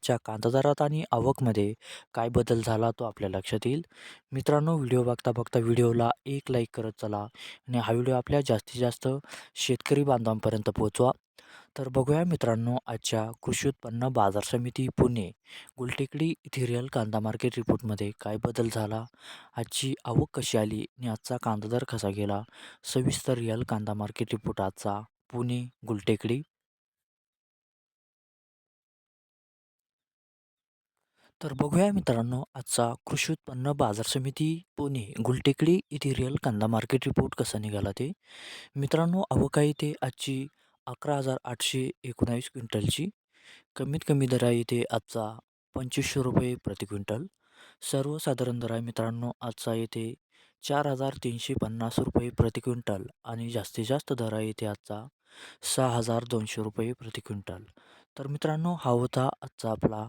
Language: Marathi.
आजच्या कांदा दरात आणि आवकमध्ये काय बदल झाला तो आपल्या लक्षात येईल. मित्रांनो व्हिडिओ बघता बघता व्हिडिओला एक लाईक करत चला आणि हा व्हिडिओ आपल्या जास्तीत जास्त शेतकरी बांधवांपर्यंत पोहोचवा. तर बघूया मित्रांनो आजच्या कृषी उत्पन्न बाजार समिती पुणे गुलटेकडी इथे रिअल कांदा मार्केट रिपोर्टमध्ये काय बदल झाला? आजची आवक कशी आली आणि आजचा कांदा दर कसा गेला? सविस्तर रिअल कांदा मार्केट रिपोर्ट आजचा पुणे गुलटेकडी. तर बघूया मित्रांनो आजचा कृषी उत्पन्न बाजार समिती पुणे गुलटेकडी इथे रिअल कांदा मार्केट रिपोर्ट कसा निघाला ते. मित्रांनो आवक आहे ते आजची अकरा हजार आठशे एकोणावीस क्विंटलची. कमीत कमी दर आहे इथे आजचा पंचवीसशे रुपये प्रति क्विंटल. सर्वसाधारण दर आहे मित्रांनो आजचा येथे चार हजार तीनशे पन्नास रुपये प्रति क्विंटल आणि जास्तीत जास्त दर आहे इथे आजचा सहा हजार दोनशे रुपये प्रति क्विंटल. तर मित्रांनो हा होता आजचा आपला